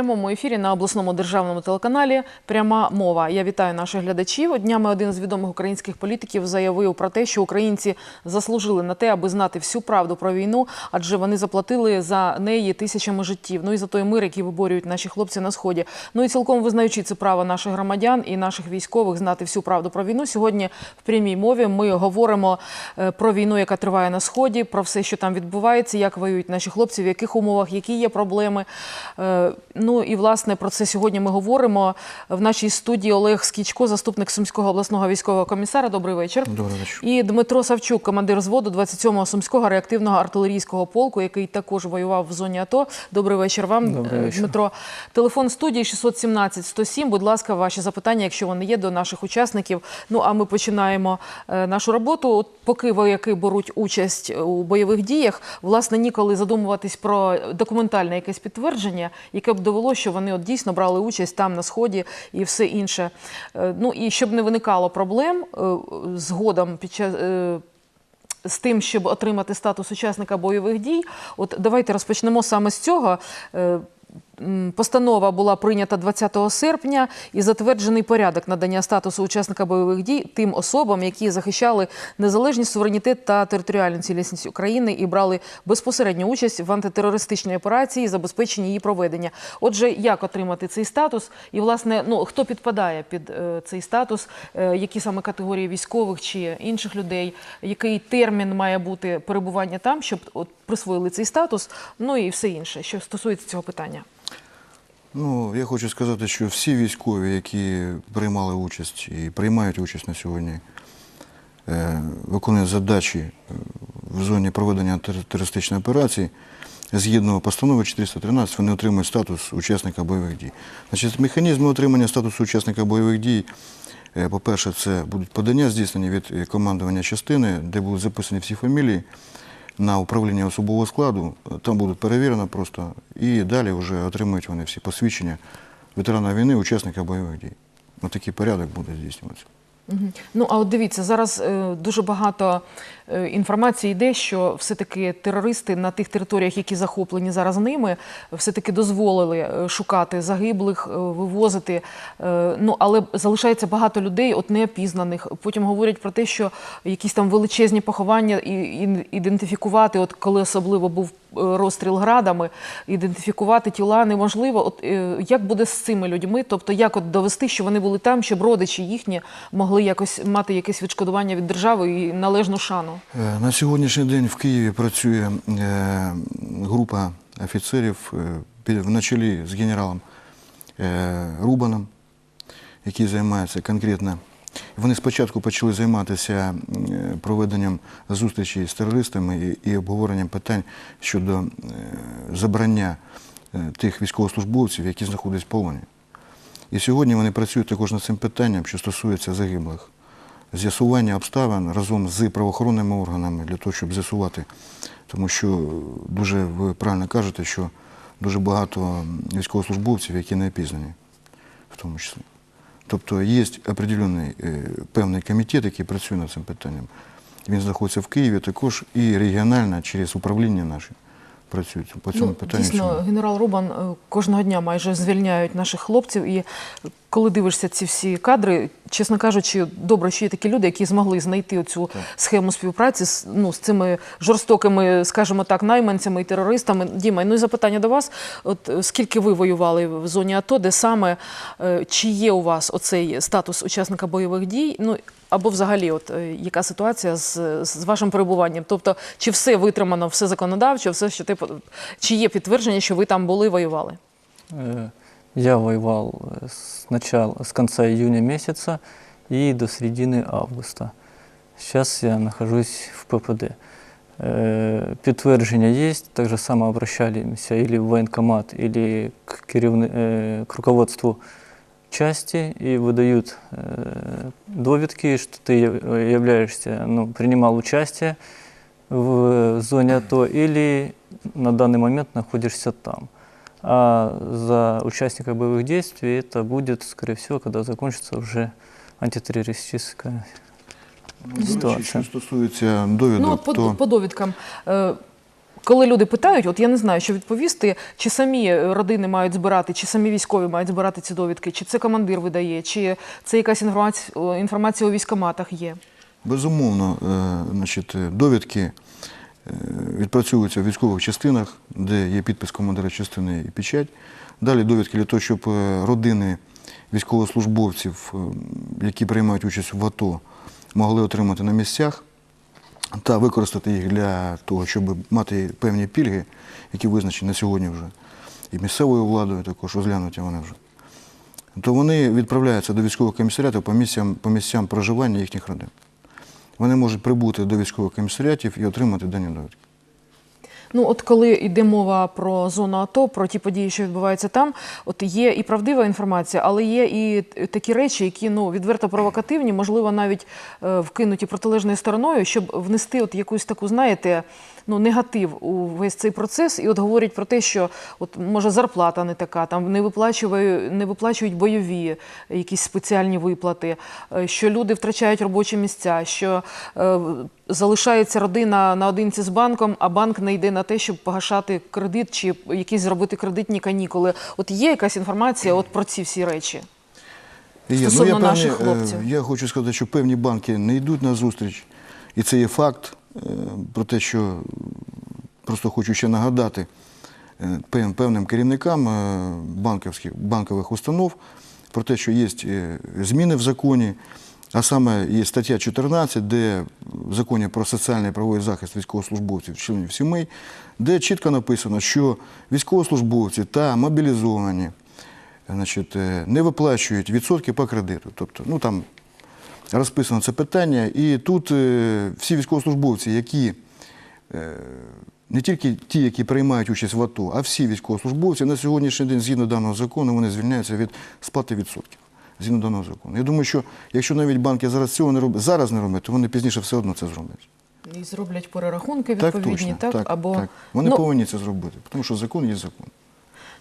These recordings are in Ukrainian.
прямому ефірі на обласному державному телеканалі Пряма мова. Я вітаю наших глядачів. Днями один з відомих українських політиків заявив про те, що українці заслужили на те, аби знати всю правду про війну, адже вони заплатили за неї тисячами життів. Ну і за той мир, який виборюють наші хлопці на сході. Ну і цілком визнаючи це право наших громадян і наших військових знати всю правду про війну. Сьогодні в прямій мові ми говоримо е, про війну, яка триває на сході, про все, що там відбувається, як воюють наші хлопці, в яких умовах, які є проблеми. Е, Ну і власне про це сьогодні ми говоримо в нашій студії. Олег Скічко, заступник Сумського обласного військового комісара. Добрий вечір. Добрий вечір. І Дмитро Савчук, командир зводу 27-го Сумського реактивного артилерійського полку, який також воював в зоні АТО. Добрий вечір вам, Добрий е, вечір. Дмитро. Телефон студії 617 107. Будь ласка, ваші запитання, якщо вони є до наших учасників. Ну а ми починаємо е, нашу роботу. Поки вояки беруть участь у бойових діях, власне, ніколи задумуватись про документальне якесь підтвердження, яке б довело, що вони от дійсно брали участь там на сході і все інше. Е, Ну і щоб не виникало проблем е, згодом під час. е, з тим, щоб отримати статус учасника бойових дій, от давайте розпочнемо саме з цього. Постанова була прийнята 20 серпня і затверджений порядок надання статусу учасника бойових дій тим особам, які захищали незалежність, суверенітет та територіальну цілісність України і брали безпосередню участь в антитерористичній операції, і забезпеченні її проведення. Отже, як отримати цей статус? І власне, ну хто підпадає під е, цей статус, е, які саме категорії військових чи інших людей, який термін має бути перебування там, щоб от присвоїли цей статус, ну і все інше, що стосується цього питання. Ну, я хочу сказати, що всі військові, які приймали участь і приймають участь на сьогодні, е, виконують задачі е, в зоні проведення тер- терористичної операції, згідно постанови 413, вони отримують статус учасника бойових дій. Значить, механізми отримання статусу учасника бойових дій, е, по-перше, це будуть подання здійснені від командування частини, де будуть записані всі фамілії на управління особового складу, там будуть перевірено просто, і далі вже отримують вони всі посвідчення ветерана війни, учасника бойових дій. Ось такий порядок буде здійснюватися. Ну а от дивіться, зараз е, дуже багато е, інформації йде, що все-таки терористи на тих територіях, які захоплені зараз ними, все-таки дозволили е, шукати загиблих, вивозити. Ну але залишається багато людей, от неопізнаних. Потім говорять про те, що якісь там величезні поховання і, і ідентифікувати, от коли особливо був розстріл градами, ідентифікувати тіла неможливо. От е, як буде з цими людьми? Тобто, як от довести, що вони були там, щоб родичі їхні могли якось мати якесь відшкодування від держави і належну шану? Е, На сьогоднішній день в Києві працює е, група офіцерів е, на чолі з генералом е, Рубаном, який займається конкретно. Вони спочатку почали займатися е, проведенням зустрічей з терористами і, обговоренням питань щодо е, забрання е, тих військовослужбовців, які знаходяться в полоні. І сьогодні вони працюють також над цим питанням, що стосується загиблих. З'ясування обставин разом з правоохоронними органами для того, щоб з'ясувати. Тому що дуже ви правильно кажете, що дуже багато військовослужбовців, які не опізнані, в тому числі. Тобто є определений е, певний комітет, який працює над цим питанням. Він знаходиться в Києві також і регіонально через управління наше працюють по цьому ну, питанню. Дійсно, генерал Рубан е, кожного дня майже звільняють наших хлопців. І коли дивишся ці всі кадри, чесно кажучи, добре, що є такі люди, які змогли знайти оцю схему співпраці з, ну, з цими жорстокими, скажімо так, найманцями і терористами. Діма, ну і запитання до вас: от е, скільки ви воювали в зоні АТО, де саме е, чи є у вас оцей статус учасника бойових дій? Ну або взагалі, от е, яка ситуація з, з вашим перебуванням? Тобто, чи все витримано, все законодавчо, все, що типу, чи є підтвердження, що ви там були, воювали? Я воевал э, с, начала, с конца июня месяца и до середины августа. Сейчас я нахожусь в ППД. Э, Підтвердження є, так же само обращаемся или в военкомат, или к, керівни, э, к руководству части и выдают э, довідки, что ты яв- являешься, ну, принимал участие в зоне АТО или на данный момент находишься там. А за участника боевых действий это будет, скорее всего, когда закончится уже антитеррористическая Ну, ситуація. Що стосується довідок, Ну, по, то по довідкам. Е, коли люди питають, от я не знаю, що відповісти, чи самі родини мають збирати, чи самі військові мають збирати ці довідки, чи це командир видає, чи це якась інформація, інформація у військоматах є. Безумовно, е, значить, довідки відпрацьовуються в військових частинах, де є підпис командира частини і печать. Далі довідки для того, щоб е, родини військовослужбовців, е, які приймають участь в АТО, могли отримати на місцях та використати їх для того, щоб мати певні пільги, які визначені на сьогодні вже і місцевою владою, також розглянуті вони вже. То вони відправляються до військового комісаріату по місцям, по місцям проживання їхніх родин. Вони можуть прибути до військових комісаріатів і отримати дані довідки. Ну, от коли йде мова про зону АТО, про ті події, що відбуваються там, от є і правдива інформація, але є і такі речі, які ну відверто провокативні, можливо, навіть е, вкинуті протилежною стороною, щоб внести от якусь таку, знаєте, ну негатив у весь цей процес, і от говорять про те, що от може зарплата не така, там не виплачують, не виплачують бойові якісь спеціальні виплати, е, що люди втрачають робочі місця, що е, залишається родина наодинці з банком, а банк не йде на те, щоб погашати кредит чи якісь зробити кредитні канікули. От є якась інформація от про ці всі речі. Є. Ну, я, наших певні, хлопців. Я хочу сказати, що певні банки не йдуть на зустріч, і це є факт про те, що е, просто хочу ще нагадати е, певним керівникам е, банківських, банкових установ про те, що є е, зміни в законі, а саме є стаття 14, де в законі про соціальний і правовий захист військовослужбовців, членів сімей, де чітко написано, що військовослужбовці та мобілізовані значить, е, не виплачують відсотки по кредиту. Тобто, ну там розписано це питання, і тут е, всі військовослужбовці, які е, не тільки ті, які приймають участь в АТО, а всі військовослужбовці на сьогоднішній день, згідно даного закону, вони звільняються від сплати відсотків. Згідно даного закону. Я думаю, що якщо навіть банки зараз цього не роблять, зараз не роблять, то вони пізніше все одно це зроблять. І зроблять перерахунки Так відповідні, точно. так, або так. Вони ну, повинні це зробити, тому що закон є закон.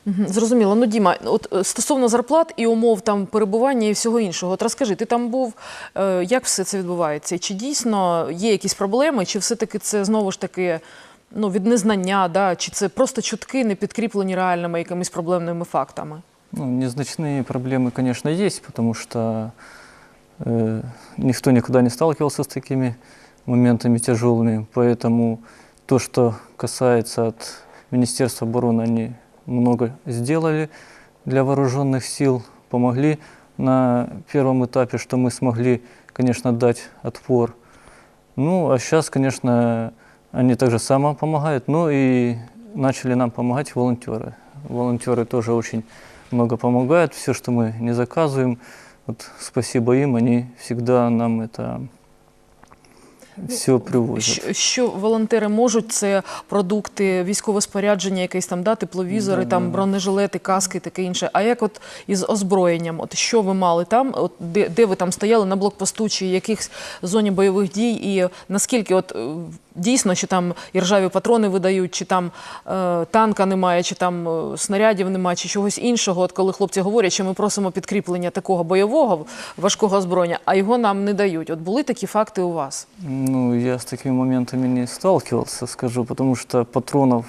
Мгм, Зрозуміло. Ну, Діма, от е, стосовно зарплат і умов там перебування і всього іншого, от розкажи, ти там був, е, як все це відбувається? Чи дійсно є якісь проблеми, чи все-таки це знову ж таки ну, від незнання, да? чи це просто чутки, не підкріплені реальними якимись проблемними фактами? Ну, незначные проблемы, конечно, есть, потому что э, никто никогда не сталкивался с такими моментами тяжелыми. Поэтому то, что касается от Министерства обороны, они много сделали для вооруженных сил, помогли на первом этапе, что мы смогли, конечно, дать отпор. Ну, а сейчас, конечно, они также само помогают, ну и начали нам помогать волонтеры. Волонтеры тоже очень много помогают, все, что мы не заказываем. Вот спасибо им, они всегда нам это все привозять. Що, волонтери можуть, це продукти, військове спорядження, якесь там, да, тепловізори, Да, там да, бронежилети, каски, таке інше. А як от із озброєнням? От що ви мали там? От де, де ви там стояли на блокпосту чи якихось зоні бойових дій? І наскільки от е, дійсно, чи там і ржаві патрони видають, чи там е, танка немає, чи там е, снарядів немає, чи чогось іншого? От коли хлопці говорять, що ми просимо підкріплення такого бойового важкого озброєння, а його нам не дають. От були такі факти у вас? Ну, я с такими моментами не сталкивался, скажу, потому что патронов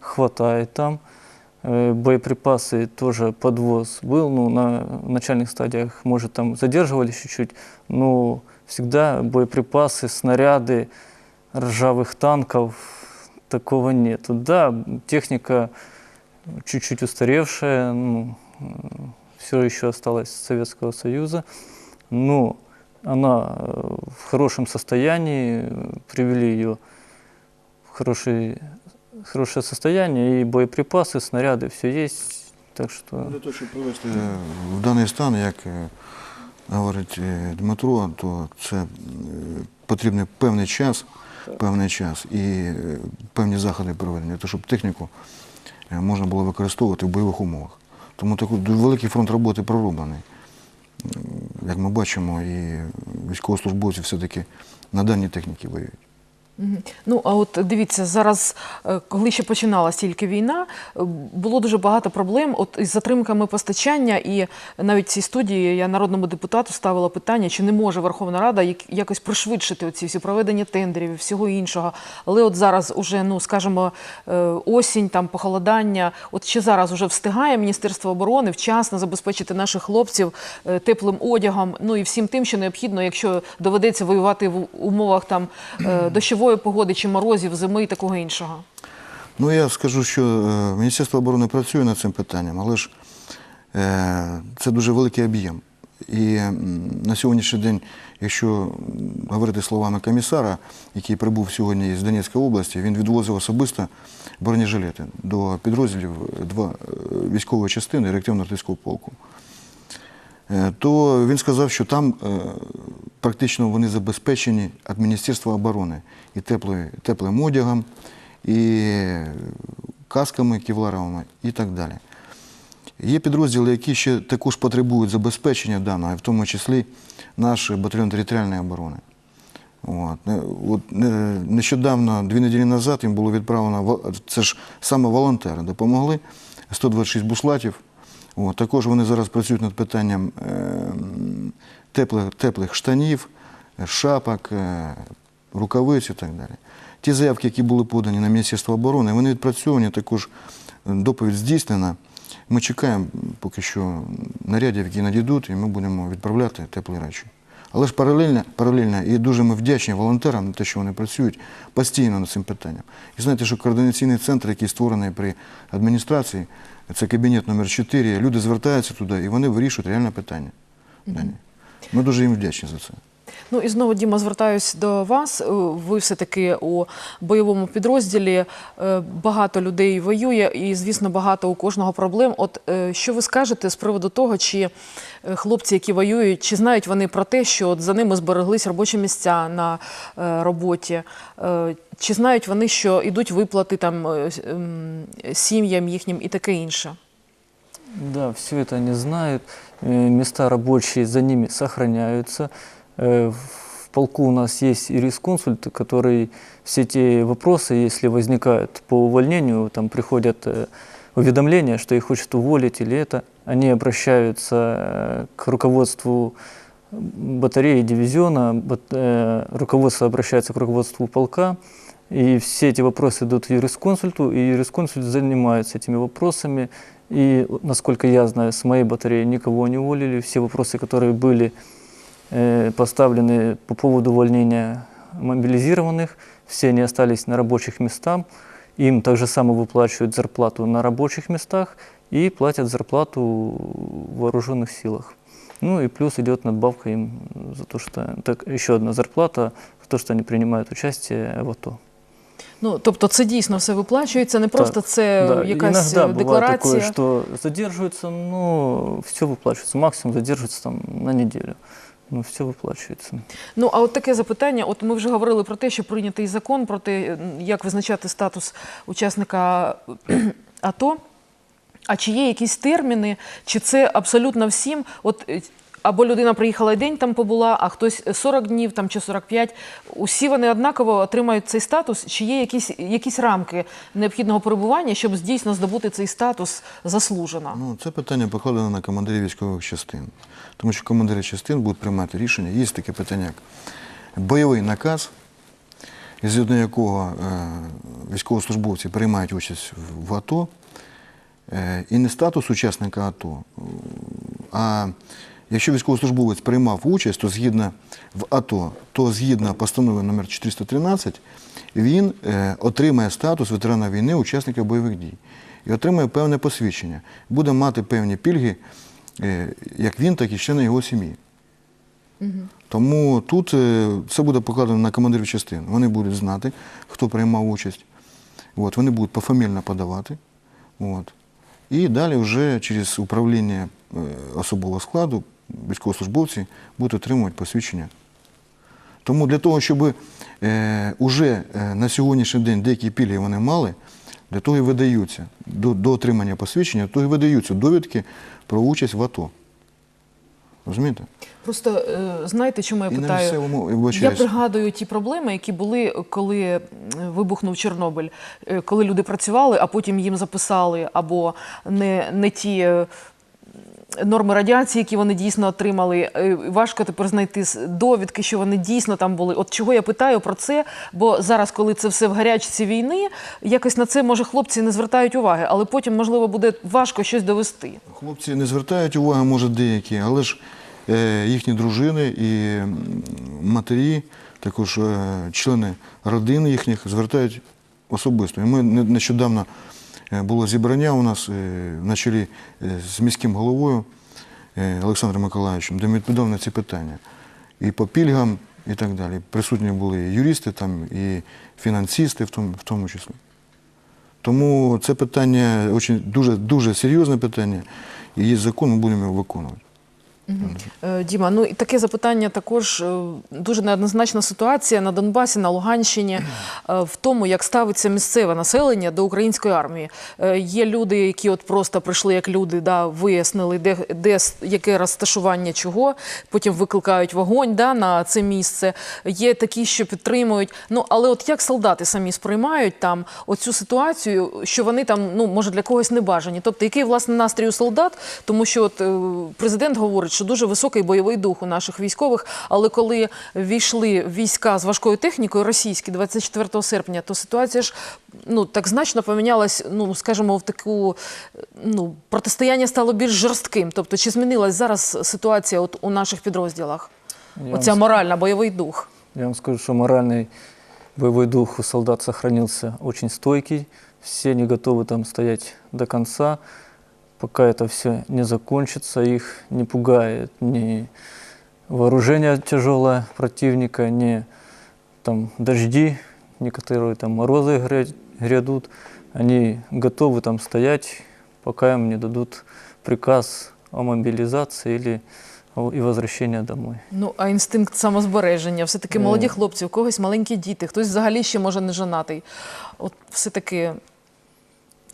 хватает там. Э, Боеприпасы тоже подвоз был, ну, на начальных стадиях, может, там задерживались чуть-чуть, но всегда боеприпасы, снаряды, ржавых танков, такого нету. Да, техника чуть-чуть устаревшая, ну, все еще осталось с Советского Союза, но она э, в хорошем состоянии, э, привели ее в хороший, хорошее состояние, и боеприпасы, снаряды, все есть. Так что Для того, щоб привести е, в даний стан, як е, говорить Дмитро, то це е, потрібний певний час, певний час і е, певні заходи проведені, щоб техніку е, можна було використовувати в бойових умовах. Тому такий великий фронт роботи пророблений. Як ми бачимо, і військовослужбовці все-таки на даній техніці воюють. Ну, а от дивіться, зараз, е, коли ще починалася тільки війна, е, було дуже багато проблем от із затримками постачання, і навіть в цій студії я народному депутату ставила питання, чи не може Верховна Рада якось пришвидшити оці всі проведення тендерів і всього іншого. Але от зараз уже, ну скажімо, е, осінь, там похолодання. От чи зараз уже встигає Міністерство оборони вчасно забезпечити наших хлопців теплим одягом, ну і всім тим, що необхідно, якщо доведеться воювати в умовах там е, дощової погоди чи морозів, зими і такого іншого. Ну, я скажу, що е, Міністерство оборони працює над цим питанням, але ж е, це дуже великий об'єм. І на сьогоднішній день, якщо говорити словами комісара, який прибув сьогодні з Донецької області, він відвозив особисто бронежилети до підрозділів два е, військової частини реактивно-артильського полку. Е, То він сказав, що там е, практично вони забезпечені від Міністерства оборони і теплим одягом, і касками кевларовими і так далі. Є підрозділи, які ще також потребують забезпечення даного, в тому числі наш батальйон територіальної оборони. От. Е, От, нещодавно, дві неділі назад, їм було відправлено, це ж саме волонтери допомогли, 126 буслатів. От. Також вони зараз працюють над питанням е, теплих, теплих штанів, шапок, е, рукавиць і так далі. Ті заявки, які були подані на Міністерство оборони, вони відпрацьовані, також е, доповідь здійснена. Ми чекаємо поки що нарядів, які надійдуть, і ми будемо відправляти теплі речі. Але ж паралельно, паралельно і дуже ми вдячні волонтерам на те, що вони працюють постійно над цим питанням. І знаєте, що координаційний центр, який створений при адміністрації, це кабінет номер 4, люди звертаються туди і вони вирішують реальне питання. Дані. Ми дуже їм вдячні за це. Ну і знову, Діма, звертаюсь до вас. Е, Ви все-таки у бойовому підрозділі е, багато людей воює, і, звісно, багато у кожного проблем. От е, що ви скажете з приводу того, чи хлопці, які воюють, чи знають вони про те, що от за ними збереглись робочі місця на роботі? Е, Чи знають вони, що йдуть виплати там е, с- ем, сім'ям їхнім і таке інше? Да, все это они знают. Э, Места рабочие за ними сохраняются. Э, В полку у нас есть юрисконсульт, который все эти вопросы, если возникают по увольнению, там приходят э, уведомления, что их хочет уволить или это, они обращаются э, к руководству батареи дивизиона, бат- э, руководство обращается к руководству полка, и все эти вопросы идут юрисконсульту, и юрисконсульт занимается этими вопросами. И, насколько я знаю, с моей батареи никого не уволили. Все вопросы, которые были э, поставлены по поводу увольнения мобилизированных, все они остались на рабочих местах. Им также само выплачивают зарплату на рабочих местах и платят зарплату в вооруженных силах. Ну и плюс идет надбавка им за то, что так, еще одна зарплата за то, что они принимают участие в АТО. Ну тобто, це дійсно все виплачується, не просто це Да, якась иногда е, бывает декларація. такое, что задерживается, но все выплачивается. Максимум задерживается там на неделю. Но все выплачивается. Ну а от таке запитання. От ми вже говорили про те, що прийнятий закон про те, м, як визначати статус учасника кхм, АТО. А чи є якісь терміни, чи це абсолютно всім? От е, або людина приїхала і день там побула, а хтось 40 днів там чи 45. Усі вони однаково отримають цей статус. Чи є якісь, якісь рамки необхідного перебування, щоб дійсно здобути цей статус заслужено? Ну, це питання покладено на командирів військових частин. Тому що командири частин будуть приймати рішення. Є таке питання, як бойовий наказ, згідно якого е, військовослужбовці приймають участь в- АТО, е, і не статус учасника АТО, а якщо військовослужбовець приймав участь, то згідно в АТО, то згідно постанови номер 413, він е, отримає статус ветерана війни, учасника бойових дій. І отримає певне посвідчення. Буде мати певні пільги, е, як він, так і члени його сім'ї. Тому тут е, це буде покладено на командирів частин. Вони будуть знати, хто приймав участь. От, вони будуть пофамільно подавати. От. І далі вже через управління е, особового складу військовослужбовці будуть отримувати посвідчення. Тому для того, щоб е, уже е, на сьогоднішній день деякі пільги вони мали, для того і видаються до, до отримання посвідчення, то і видаються довідки про участь в АТО. Розумієте? Просто е, знаєте, чому я І питаю? місцевому, Я пригадую ті проблеми, які були, коли вибухнув Чорнобиль, Е, коли люди працювали, а потім їм записали або не, не ті. Норми радіації, які вони дійсно отримали, Е, важко тепер знайти довідки, що вони дійсно там були. От чого я питаю про це? Бо зараз, коли це все в гарячці війни, якось на це може хлопці не звертають уваги, але потім, можливо, буде важко щось довести. хлопці не звертають уваги, може, деякі, але ж е, їхні дружини і матері, також е, члени родин їхніх звертають особисто. І ми не- нещодавно було зібрання у нас е, на чолі е, з міським головою е, Олександром Миколаївичем, де ми відповідали на ці питання. І по пільгам, і так далі. Присутні були і юристи, там, і фінансисти в тому, в тому числі. Тому це питання дуже, дуже серйозне питання, і є закон, ми будемо його виконувати. Е, Діма, ну і таке запитання також е, дуже неоднозначна ситуація на Донбасі, на Луганщині е, в тому, як ставиться місцеве населення до української армії. Є люди, які от просто прийшли як люди, да, вияснили, де, де яке розташування чого, потім викликають вогонь да, на це місце. Є такі, що підтримують. Ну але от як солдати самі сприймають там оцю ситуацію, що вони там, ну може для когось не бажані. Тобто, який власне настрій у солдат, тому що от президент говорить, що дуже високий бойовий дух у наших військових. Але коли війшли війська з важкою технікою російські 24 серпня, то ситуація ж ну так значно помінялась. Ну скажімо, в таку ну протистояння стало більш жорстким. Тобто, чи змінилась зараз ситуація от у наших підрозділах? Я вам Оця моральна, бойовий дух. Я вам скажу, что моральный боевой дух у солдат сохранился очень стойкий. Все не готовы там стоять до конца, пока это все не закончится. Их не пугает ни вооружение тяжелое противника, ни там дожди, некоторые там морозы гря- грядут. Они готовы там стоять, пока им не дадут приказ о мобилизации или о- и возвращения домой. Ну, а інстинкт самозбереження, все-таки Е. молоді хлопці, у когось маленькі діти, хтось взагалі ще може не женатий. От все-таки.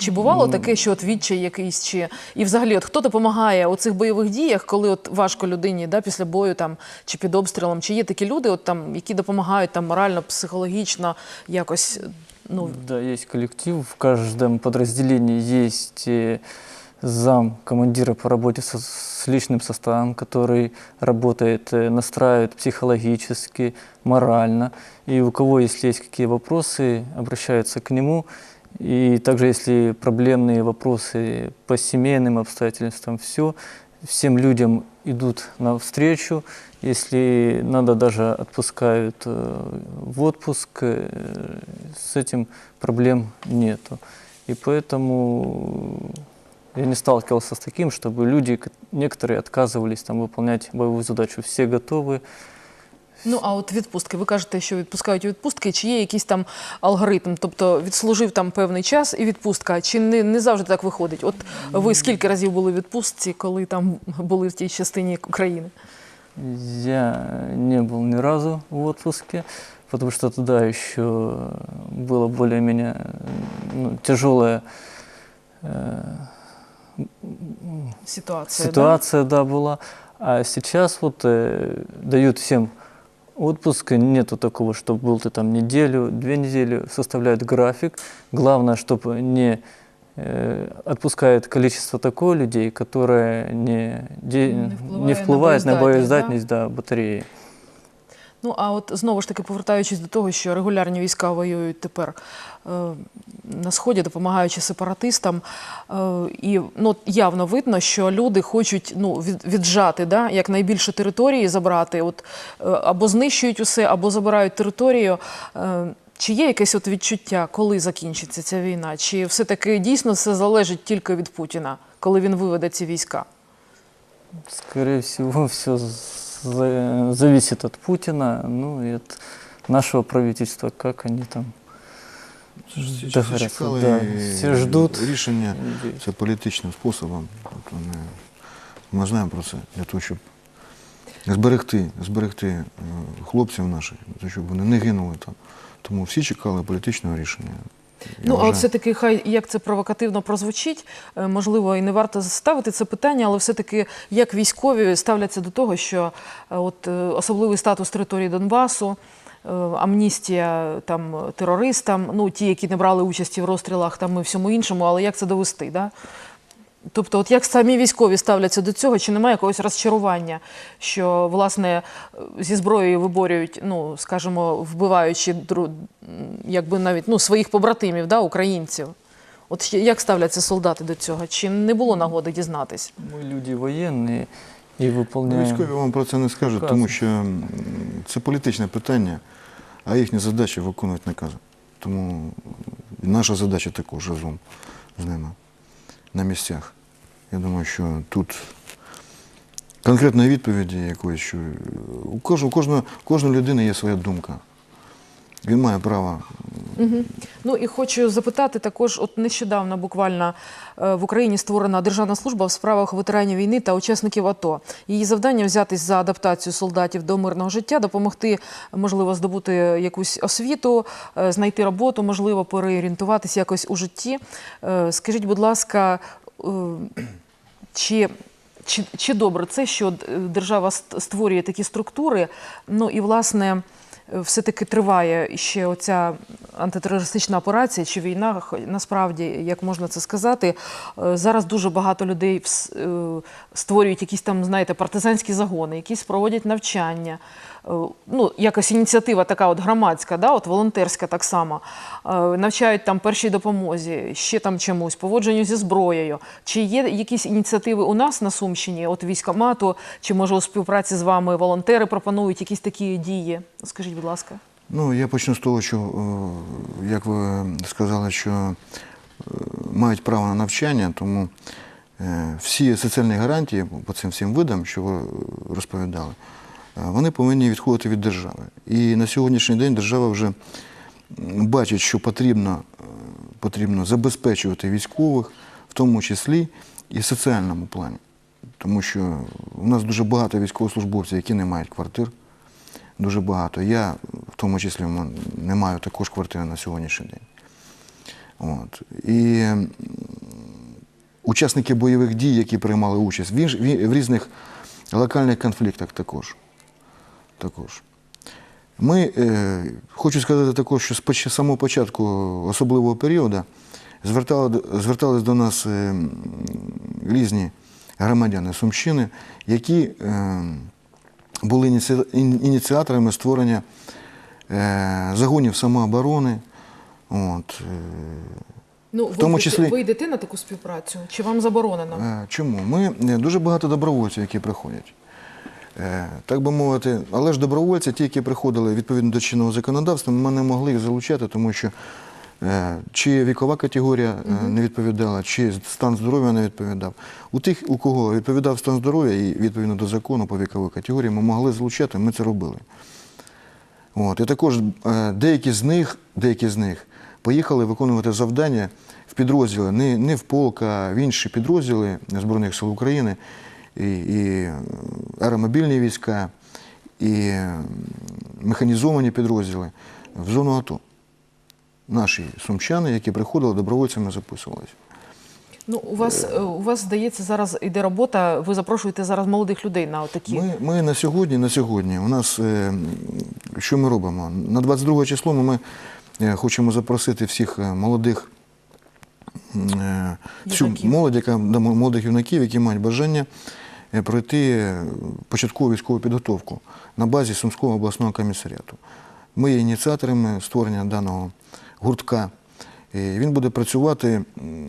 Чи бувало Ну. таке, що от відчай якийсь, чи і взагалі, от хто допомагає у цих бойових діях, коли от важко людині да, після бою там чи під обстрілом? Чи є такі люди, от там, які допомагають там морально, психологічно, якось ну Да, есть коллектив. В каждом подразделении есть э, зам командира по работе со- с личным составом, который работает, э, настраивает психологически, морально. И у кого, если есть какие вопросы, обращаются к нему. И также, если проблемные вопросы по семейным обстоятельствам, все, всем людям идут навстречу. Если надо, даже отпускают э, в отпуск. э, С этим проблем нету. И поэтому я не сталкивался с таким, чтобы люди, ко- некоторые отказывались там выполнять боевую задачу. Все готовы. Ну а от відпустки, ви кажете, що відпускають у відпустки, чи є якийсь там алгоритм? Тобто відслужив там певний час і відпустка, чи не, не завжди так виходить? От ви скільки разів були в відпустці, коли там були в тій частині України? Я не был ни разу в отпуске, потому что тогда еще было более-менее ну, тяжелая э, Ситуація, ситуация, да? была. А сейчас вот э, дают всем отпуск, нету такого, чтобы был ты там неделю, две недели, составляют график. Главное, чтобы не э, отпускает количество такое людей, которое не, де- Не не впливає на впливает на боєздатність, боездатность да, батареи. Ну а от знову ж таки повертаючись до того, що регулярні війська воюють тепер е, на сході, допомагаючи сепаратистам, е, і ну явно видно, що люди хочуть ну від, віджати да, якнайбільше території забрати, от е, або знищують усе, або забирають територію. Е, чи є якесь от відчуття, коли закінчиться ця війна? Чи все-таки дійсно все залежить тільки від Путіна, коли він виведе ці війська? Скорее всего, все зависит от Путина, ну и от нашего правительства, как они там Всі договорятся. Да, все ждут. рішення це політичним способом. От вони- Ми знаємо про це для того, щоб зберегти, зберегти е, хлопців наших, для того, щоб вони не гинули там. Тому всі чекали політичного рішення. Ну, але все-таки, хай як це провокативно прозвучить, е, можливо, і не варто ставити це питання, але все-таки як військові ставляться до того, що е, от е, особливий статус території Донбасу, амністія там терористам, ну ті, які не брали участі в розстрілах там і всьому іншому, але як це довести? Да? Тобто, от як самі військові ставляться до цього, чи немає якогось розчарування, що власне зі зброєю виборюють, ну скажімо, вбиваючи дру- м, якби навіть ну своїх побратимів, да, українців? От ще як ставляться солдати до цього? Чи не було нагоди дізнатись? Мы люди военные и Ну, выполняем... Військові вам про це не скажуть, тому що м, це політичне питання, а їхня задача виконувати накази. Тому наша задача також разом з ними на місцях. Я думаю, що тут конкретної відповіді якоїсь, що у кожного, у кожної людини є своя думка. Він має право Ну і хочу запитати також, от нещодавно буквально е, в Україні створена державна служба в справах ветеранів війни та учасників АТО. Її завдання взятись за адаптацію солдатів до мирного життя, допомогти, можливо, здобути якусь освіту, е, знайти роботу, можливо, переорієнтуватися якось у житті. Е, Скажіть, будь ласка, чи, чи, чи добре це, що держава створює такі структури? Ну і власне все-таки триває ще оця антитерористична операція чи війна, насправді, як можна це сказати. Е, Зараз дуже багато людей е, створюють якісь там, знаєте, партизанські загони, якісь проводять навчання. Е, Ну, якась ініціатива така от громадська, да, от волонтерська так само. Е, Навчають там першій допомозі, ще там чомусь, поводженню зі зброєю. Чи є якісь ініціативи у нас на Сумщині, от військомату, чи може у співпраці з вами волонтери пропонують якісь такі дії? Скажіть, будь ласка. Ну, я почну з того, що, е, як ви сказали, що мають право на навчання, тому всі соціальні гарантії по цим всім видам, що ви розповідали, вони повинні відходити від держави. І на сьогоднішній день держава вже бачить, що потрібно, е, потрібно забезпечувати військових, в тому числі і в соціальному плані. Тому що у нас дуже багато військовослужбовців, які не мають квартир дуже багато. Я в тому числі не маю також квартири на сьогоднішній день. От. І учасники бойових дій, які приймали участь в, різних локальних конфліктах також. Також. Ми, е, хочу сказати також, що з самого початку особливого періоду звертали, звертались до нас е, різні громадяни Сумщини, які е, були ініці- ініціаторами створення е, загонів самооборони. От, е, Ну, В тому числі- ви йдете на таку співпрацю? Чи вам заборонено? Е, Чому? Ми е, дуже багато добровольців, які приходять. Е, Так би мовити, але ж добровольці, ті, які приходили відповідно до чинного законодавства, ми не могли їх залучати, тому що е, чи вікова категорія е, не відповідала, чи стан здоров'я не відповідав. У тих, у кого відповідав стан здоров'я і відповідно до закону по віковій категорії, ми могли залучати, ми це робили. От. І також деякі з них, деякі з них поїхали виконувати завдання в підрозділи, не, не в полк, а в інші підрозділи Збройних сил України, і, і е, аеромобільні війська, і е, механізовані підрозділи в зону АТО. Наші сумчани, які приходили, добровольцями записувалися. Ну, у вас, е, у вас, здається, зараз йде робота, ви запрошуєте зараз молодих людей на такі. Ми, ми на сьогодні, на сьогодні, у нас е, що ми робимо? На 22 число ми, ми е, хочемо запросити всіх е, молодих е, всю Юнаків. молодь, яка молодих юнаків, які мають бажання е, пройти е, початкову військову підготовку на базі Сумського обласного комісаріату. Ми є ініціаторами створення даного гуртка. І Він буде працювати,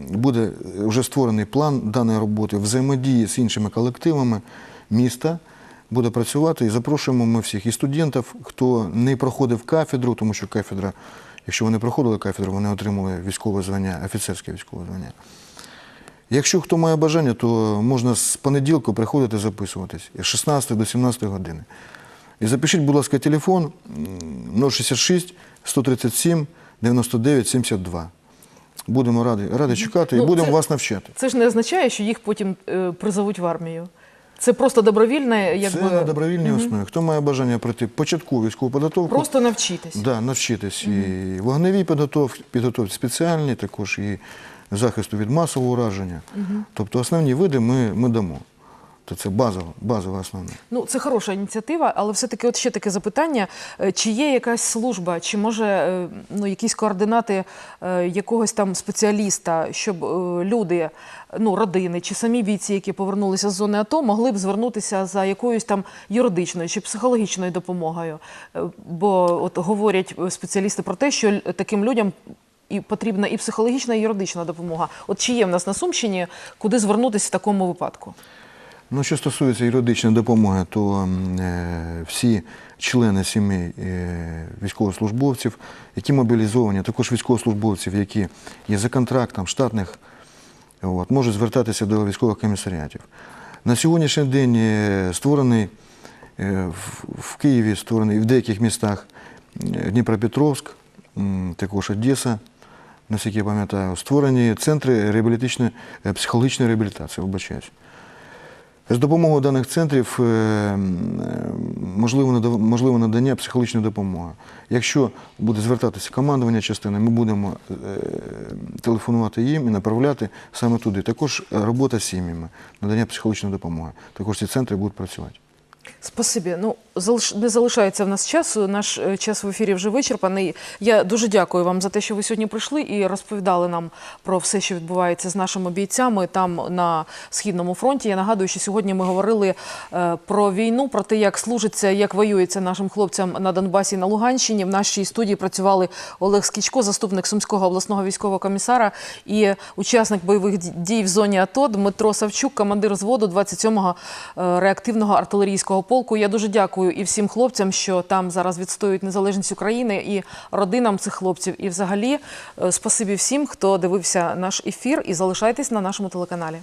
буде вже створений план даної роботи взаємодії з іншими колективами міста. Буде працювати і запрошуємо ми всіх і студентів, хто не проходив кафедру, тому що кафедра, якщо вони проходили кафедру, вони отримали військове звання, офіцерське військове звання. Якщо хто має бажання, то можна з понеділку приходити записуватись з 16 до 17 години. І запишіть, будь ласка, телефон 066 137 99 72. Будемо раді, раді чекати і Ну, будемо це- вас навчати. Це ж не означає, що їх потім е, призовуть в армію. Це просто добровільне, якби Це на добровільній основі. Хто має бажання пройти початкову військову підготовку, просто навчитись. да, навчитись і вогневій підготовці, підготовці спеціальній, також і захисту від масового ураження. Тобто основні види ми, ми дамо. То це базово, базове основне. Ну, це хороша ініціатива, але все-таки от ще таке запитання: Е, чи є якась служба, чи може е, ну, якісь координати е, якогось там спеціаліста, щоб люди, ну, родини чи самі бійці, які повернулися з зони АТО, могли б звернутися за якоюсь там юридичною чи психологічною допомогою? Бо от говорять спеціалісти про те, що таким людям. І потрібна і психологічна, і юридична допомога. От чи є в нас на Сумщині, куди звернутися в такому випадку? Ну, що стосується юридичної допомоги, то е, всі члени сімей е, військовослужбовців, які мобілізовані, також військовослужбовців, які є за контрактом, штатних, от, можуть звертатися до військових комісаріатів. На сьогоднішній день е, створений е, в, в Києві, створений в деяких містах е, Дніпропетровськ, також Одеса, наскільки я пам'ятаю, створені центри е, психологічної реабілітації, вибачаюсь. З допомогою даних центрів е, е, можливо, надання психологічної допомоги. Якщо буде звертатися командування частини, ми будемо телефонувати їм і направляти саме туди. Також робота з сім'ями, надання психологічної допомоги. Також ці центри будуть працювати. Спасибі. Ну не залишається в нас часу. Наш е, час в ефірі вже вичерпаний. Я дуже дякую вам за те, що ви сьогодні прийшли і розповідали нам про все, що відбувається з нашими бійцями там на східному фронті. Я нагадую, що сьогодні ми говорили е, про війну, про те, як служиться, як воюється нашим хлопцям на Донбасі і на Луганщині. В нашій студії працювали Олег Скічко, заступник Сумського обласного військового комісара, і учасник бойових дій в зоні АТО Дмитро Савчук, командир зводу 27-го е, реактивного артилерійського полку. Я дуже дякую і всім хлопцям, що там зараз відстоюють незалежність України, і родинам цих хлопців. І взагалі е, спасибі всім, хто дивився наш ефір, і залишайтесь на нашому телеканалі.